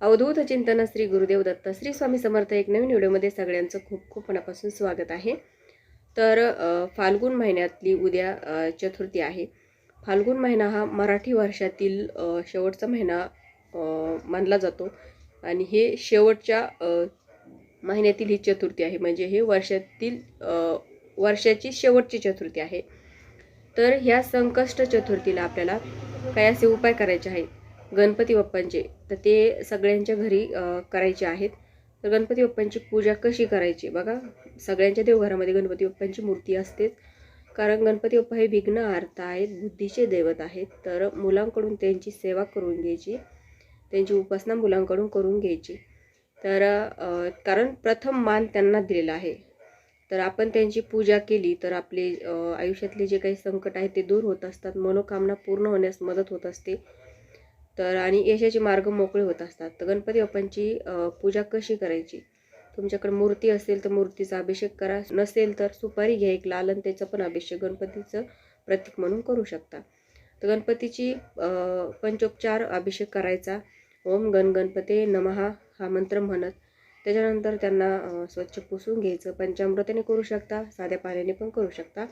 अवधूत चिंतन श्री गुरुदेव दत्त श्री स्वामी समर्थ एक नवीन व्हिडिओमध्ये सगळ्यांचं खूप खूप मनापासून स्वागत आहे. तर फाल्गुन महिन्यातली उद्या चतुर्थी आहे. फाल्गुन महिना हा मराठी वर्षातील शेवटचा महिना मानला जातो. आणि हे शेवटच्या महिन्यातील ही चतुर्थी आहे. म्हणजे हे वर्षातील वर्षाची शेवटची चतुर्थी आहे. तर ह्या संकष्ट चतुर्थीला आपल्याला काही असे उपाय करायचे आहेत. गणपती बाप्पांचे. तर ते सगळ्यांच्या घरी करायचे आहेत. तर गणपती बाप्पांची पूजा कशी करायची? बघा सगळ्यांच्या देवघरामध्ये गणपती बाप्पांची मूर्ती असतेच. कारण गणपती बाप्पा हे विघ्न आर्ता आहेत बुद्धीचे दैवत आहेत. तर मुलांकडून त्यांची सेवा करून घ्यायची. त्यांची उपासना मुलांकडून करून घ्यायची. तर कारण प्रथम मान त्यांना दिलेला आहे. तर आपण त्यांची पूजा केली तर आपले आयुष्यातले जे काही संकट आहेत ते दूर होत असतात. मनोकामना पूर्ण होण्यास मदत होत असते. तर आणि यशाचे मार्ग मोकळे होत असतात. तर गणपती बाप्पांची पूजा कशी करायची? तुमच्याकडे मूर्ती असेल तर मूर्तीचा अभिषेक करा. नसेल तर सुपारी घ्या. एक लाल आणि त्याचा पण अभिषेक गणपतीचं प्रतीक म्हणून करू शकता. तर गणपतीची पंचोपचार अभिषेक करायचा. ओम गण गणपते नमहा हा मंत्र म्हणत. त्याच्यानंतर त्यांना स्वच्छ पुसून घ्यायचं. पंचामृताने करू शकता. साध्या पाण्याने पण करू शकता.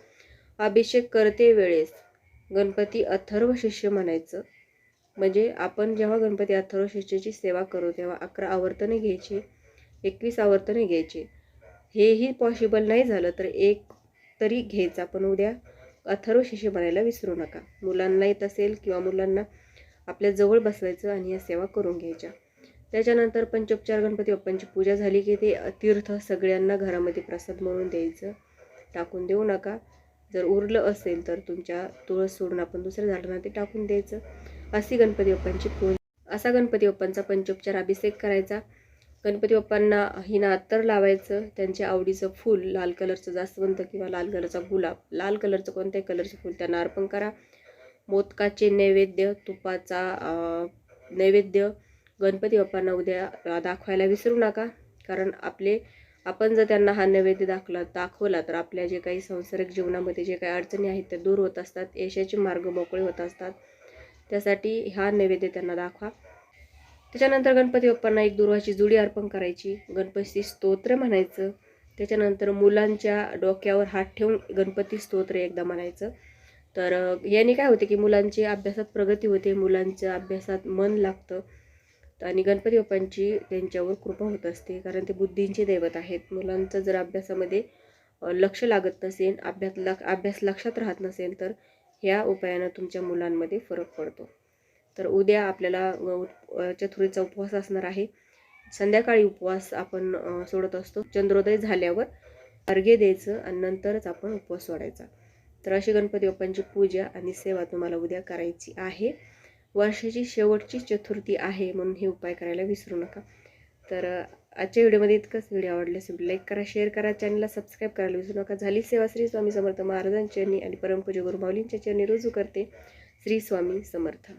अभिषेक करते वेळेस. गणपती अथर्व शिष्य म्हणायचं. म्हणजे आपण जेव्हा गणपती अथर्व शिष्याची सेवा करू तेव्हा अकरा आवर्तने घ्यायची एकवीस आवर्तने घ्यायची. हेही पॉसिबल नाही झालं तर एक तरी घ्यायचा पण उद्या अथर्व शिष्य बनायला विसरू नका. मुलांना येत असेल किंवा मुलांना आपल्या जवळ बसवायचं आणि या सेवा करून घ्यायच्या. त्याच्यानंतर पंचोपचार गणपती बाप्पांची पूजा झाली की ते तीर्थ सगळ्यांना घरामध्ये प्रसाद म्हणून द्यायचं. टाकून देऊ नका. जर उरलं असेल तर तुमच्या तुळस सोडून आपण दुसऱ्या झाडांना ते टाकून द्यायचं. अशी गणपती बाप्पांची पूजा. असा गणपती बाप्पांचा पंचोपचार अभिषेक करायचा. गणपती बाप्पांना हिना अत्तर लावायचं. त्यांच्या आवडीचं फूल लाल कलरचं जास्वंत किंवा लाल कलरचा गुलाब. लाल कलरचं कोणत्याही कलरचं फूल त्यांना अर्पण करा. मोदकाचे नैवेद्य तुपाचा नैवेद्य गणपती बाप्पांना उद्या दाखवायला विसरू नका. कारण आपले आपण जर त्यांना हा नैवेद्य दाखला दाखवला तर आपल्या जे काही संसारिक जीवनामध्ये जे काही अडचणी आहेत त्या दूर होत असतात. यशाचे मार्ग मोकळे होत असतात. त्यासाठी हा नैवेद्य त्यांना दाखवा. त्याच्यानंतर गणपती बाप्पांना एक दुर्वाची जुडी अर्पण करायची. गणपती स्तोत्र म्हणायचं. त्याच्यानंतर मुलांच्या डोक्यावर हात ठेवून गणपती स्तोत्र एकदा म्हणायचं. तर याने काय होते की मुलांची अभ्यासात प्रगती होते मुलांच्या अभ्यासात मन लागतं आणि गणपती बाप्पांची त्यांच्यावर कृपा होत असते. कारण ते बुद्धींचे दैवत आहेत. मुलांचं जर अभ्यासामध्ये लक्ष लागत नसेल अभ्यास लक्ष अभ्यास लक्षात राहत नसेल तर ह्या उपायानं तुमच्या मुलांमध्ये फरक पडतो. तर उद्या आपल्याला चतुर्थीचा उपवास असणार आहे. संध्याकाळी उपवास आपण सोडत असतो. चंद्रोदय झाल्यावर अर्घ्य द्यायचं आणि नंतरच आपण उपवास सोडायचा. तर अशी गणपती बाप्पांची पूजा आणि सेवा तुम्हाला उद्या करायची आहे. वर्षाची शेवटची चतुर्थी आहे म्हणून हे उपाय करायला विसरू नका. तर आजच्या व्हिडिओमध्ये इतकंच. व्हिडिओ आवडले असेल लाईक करा शेअर करा. चॅनलला सबस्क्राईब करायला विसरू नका. झाली सेवा श्री स्वामी समर्थ महाराजांच्या चरणी आणि परमपूज्य गुरुमाऊलींच्या चरणी रुजू करते. श्री स्वामी समर्थ.